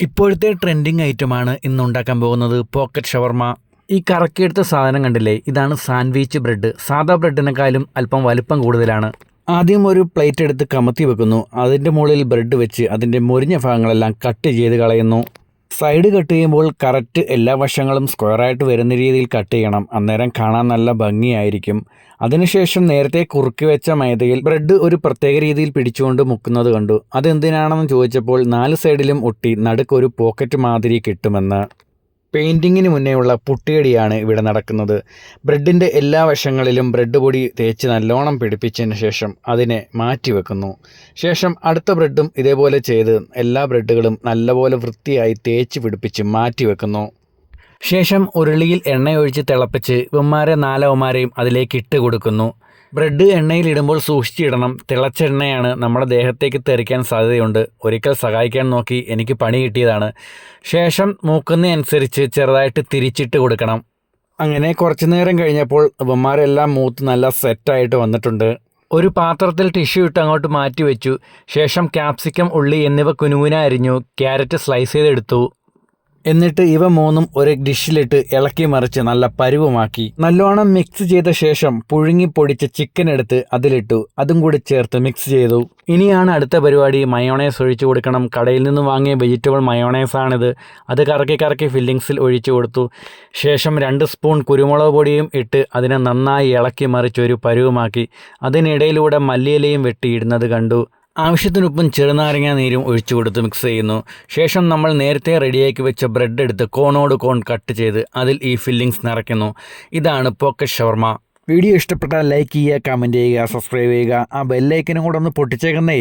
ഇപ്പോഴത്തെ ട്രെൻഡിങ് ഐറ്റമാണ് ഇന്ന് ഉണ്ടാക്കാൻ പോകുന്നത് പോക്കറ്റ് ഷവർമ ഈ കറക്കിയെടുത്ത സാധനം കണ്ടില്ലേ? ഇതാണ് സാൻഡ്വിച്ച് ബ്രെഡ് സാധാ ബ്രെഡിനെക്കാളും അല്പം വലുപ്പം കൂടുതലാണ്. ആദ്യം ഒരു പ്ലേറ്റ് എടുത്ത് കമത്തി വെക്കുന്നു. അതിന്റെ മുകളിൽ ബ്രെഡ് വെച്ച് അതിന്റെ മുരിഞ്ഞ ഭാഗങ്ങളെല്ലാം കട്ട് ചെയ്ത് കളയുന്നു. സൈഡ് കട്ട് ചെയ്യുമ്പോൾ കറക്റ്റ് എല്ലാ വശങ്ങളും സ്ക്വയറായിട്ട് വരുന്ന രീതിയിൽ കട്ട് ചെയ്യണം. അന്നേരം കാണാൻ നല്ല ഭംഗിയായിരിക്കും. അതിനുശേഷം നേരത്തെ കുറുക്കി വെച്ച മൈദയിൽ ബ്രെഡ് ഒരു പ്രത്യേക രീതിയിൽ പിടിച്ചുകൊണ്ട് മുക്കുന്നത് കണ്ടു. അതെന്തിനാണെന്ന് ചോദിച്ചപ്പോൾ നാല് സൈഡിലും ഒട്ടി നടുക്കൊരു പോക്കറ്റ് മാതിരി കിട്ടുമെന്ന്. പെയിന്റിങ്ങിന് മുന്നേയുള്ള പുട്ടിയടിയാണ് ഇവിടെ നടക്കുന്നത്. ബ്രെഡിന്റെ എല്ലാ വശങ്ങളിലും ബ്രെഡ് പൊടി തേച്ച് നല്ലോണം പിടിപ്പിച്ചതിന് ശേഷം അതിനെ മാറ്റി വെക്കുന്നു. ശേഷം അടുത്ത ബ്രെഡും ഇതേപോലെ ചെയ്ത് എല്ലാ ബ്രെഡുകളും നല്ലപോലെ വൃത്തിയായി തേച്ച് പിടിപ്പിച്ച് മാറ്റി വെക്കുന്നു. ശേഷം ഉരുളിയിൽ എണ്ണയൊഴിച്ച് തിളപ്പിച്ച് ഉമ്മാരെ നാലവന്മാരെയും അതിലേക്ക് ഇട്ട് കൊടുക്കുന്നു. ബ്രെഡ് എണ്ണയിലിടുമ്പോൾ സൂക്ഷിച്ചിടണം. തിളച്ച എണ്ണയാണ് നമ്മുടെ ദേഹത്തേക്ക് തെറിക്കാൻ സാധ്യതയുണ്ട്. ഒരിക്കൽ സഹായിക്കാൻ നോക്കി എനിക്ക് പണി കിട്ടിയതാണ്. ശേഷം മൂക്കുന്നതനുസരിച്ച് ചെറുതായിട്ട് തിരിച്ചിട്ട് കൊടുക്കണം. അങ്ങനെ കുറച്ചു നേരം കഴിഞ്ഞപ്പോൾ ഇവന്മാരെല്ലാം മൂത്ത് നല്ല സെറ്റായിട്ട് വന്നിട്ടുണ്ട്. ഒരു പാത്രത്തിൽ ടിഷ്യൂ ഇട്ട് അങ്ങോട്ട് മാറ്റി വെച്ചു ശേഷം ക്യാപ്സിക്കം ഉള്ളി എന്നിവ കുനുകുന അരിഞ്ഞു. ക്യാരറ്റ് സ്ലൈസ് ചെയ്തെടുത്തു. എന്നിട്ട് ഇവ മൂന്നും ഒരു ഡിഷിലിട്ട് ഇളക്കി മറിച്ച് നല്ല പരുവമാക്കി. നല്ലോണം മിക്സ് ചെയ്ത ശേഷം പുഴുങ്ങി പൊടിച്ച ചിക്കൻ എടുത്ത് അതിലിട്ടു. അതും കൂടി ചേർത്ത് മിക്സ് ചെയ്തു. ഇനിയാണ് അടുത്ത പരിപാടി. മയോണൈസ് ഒഴിച്ചു കൊടുക്കണം. കടയിൽ നിന്ന് വാങ്ങിയ വെജിറ്റബിൾ മയോണൈസ് ആണിത്. അത് കറക്കി കറക്കി ഫില്ലിങ്സിൽ ഒഴിച്ചു കൊടുത്തു. ശേഷം രണ്ട് സ്പൂൺ കുരുമുളക് പൊടിയും ഇട്ട് അതിനെ നന്നായി ഇളക്കി മറിച്ച് ഒരു പരുവമാക്കി. അതിനിടയിലൂടെ മല്ലിയിലയും വെട്ടിയിടുന്നത് കണ്ടു. ആവശ്യത്തിനൊപ്പം ചെറുനാരങ്ങ നീരും ഒഴിച്ചു കൊടുത്ത് മിക്സ് ചെയ്യുന്നു. ശേഷം നമ്മൾ നേരത്തെ റെഡിയാക്കി വെച്ച ബ്രെഡ് എടുത്ത് കോണോട് കോൺ കട്ട് ചെയ്ത് അതിൽ ഈ ഫില്ലിങ്സ് നിറയ്ക്കുന്നു. ഇതാണ് പോക്ക ഷവർമ വീഡിയോ ഇഷ്ടപ്പെട്ടാൽ ലൈക്ക് ചെയ്യുക കമന്റ് ചെയ്യുക സബ്സ്ക്രൈബ് ചെയ്യുക. ആ ബെല്ലൈക്കനും കൂടെ ഒന്ന് പൊട്ടിച്ചേക്കുന്നേ.